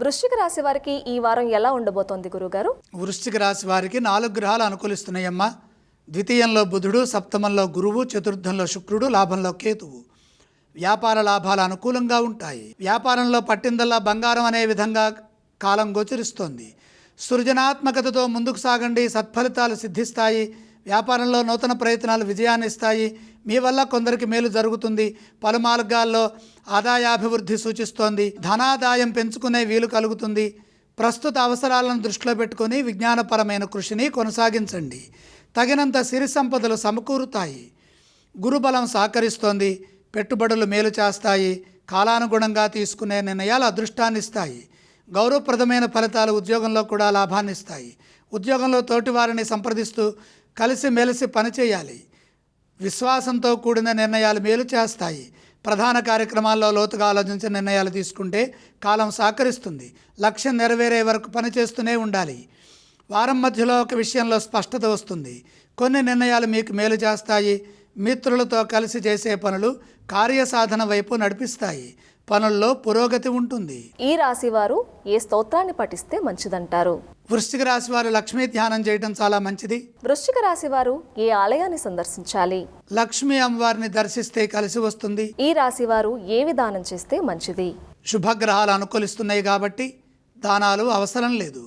వృశ్చిక రాశి వారికి ఈ వారం ఎలా ఉండబోతోంది గురుగారు? వృశ్చిక రాశి వారికి నాలుగు గ్రహాలు అనుకూలిస్తున్నాయమ్మా. ద్వితీయంలో బుధుడు సప్తమంలో గురువు చతుర్థంలో శుక్రుడు లాభంలో కేతువు. వ్యాపార లాభాలు అనుకూలంగా ఉంటాయి. వ్యాపారంలో పట్టిందల్లా బంగారం అనే విధంగా కాలం గోచరిస్తోంది. సృజనాత్మకతతో ముందుకు సాగండి సత్ఫలితాలు సిద్ధిస్తాయి. వ్యాపారంలో నూతన ప్రయత్నాలు విజయాన్ని ఇస్తాయి. మీ వల్ల కొందరికి మేలు జరుగుతుంది. పలు మార్గాల్లో ఆదాయాభివృద్ధి సూచిస్తోంది. ధనాదాయం పెంచుకునే వీలు కలుగుతుంది. ప్రస్తుత అవసరాలను దృష్టిలో పెట్టుకుని విజ్ఞానపరమైన కృషిని కొనసాగించండి. తగినంత సిరి సంపదలు సమకూరుతాయి. గురుబలం సహకరిస్తోంది. పెట్టుబడులు మేలు చేస్తాయి. కాలానుగుణంగా తీసుకునే నిర్ణయాలు అదృష్టాన్నిస్తాయి. గౌరవప్రదమైన ఫలితాలు ఉద్యోగంలో కూడా లాభాన్ని ఇస్తాయి. ఉద్యోగంలో తోటివారిని సంప్రదిస్తూ కలిసి మెలిసి పనిచేయాలి విశ్వాసంతో కూడిన నిర్ణయాలు మేలు చేస్తాయి. ప్రధాన కార్యక్రమాల్లో లోతుగా ఆలోచించిన నిర్ణయాలు తీసుకుంటే కాలం సహకరిస్తుంది. లక్ష్యం నెరవేరే వరకు పనిచేస్తూనే ఉండాలి. వారం మధ్యలో ఒక విషయంలో స్పష్టత వస్తుంది. కొన్ని నిర్ణయాలు మీకు మేలు చేస్తాయి. మిత్రులతో కలిసి చేసే పనులు కార్యసాధన వైపు నడిపిస్తాయి. పనుల్లో పురోగతి ఉంటుంది. ఈ రాశి వారు ఏ స్తోత్రాన్ని పఠిస్తే మంచిదంటారు? వృశ్చిక రాశి వారు లక్ష్మీ ధ్యానం చేయడం చాలా మంచిది. వృశ్చిక రాశి వారు ఏ ఆలయాన్ని సందర్శించాలి? లక్ష్మీ అమ్మవారిని దర్శిస్తే కలిసి వస్తుంది. ఈ రాశి వారు ఏ విధానం చేస్తే మంచిది? శుభగ్రహాలు అనుకూలిస్తున్నాయి కాబట్టి దానాలు అవసరం లేదు.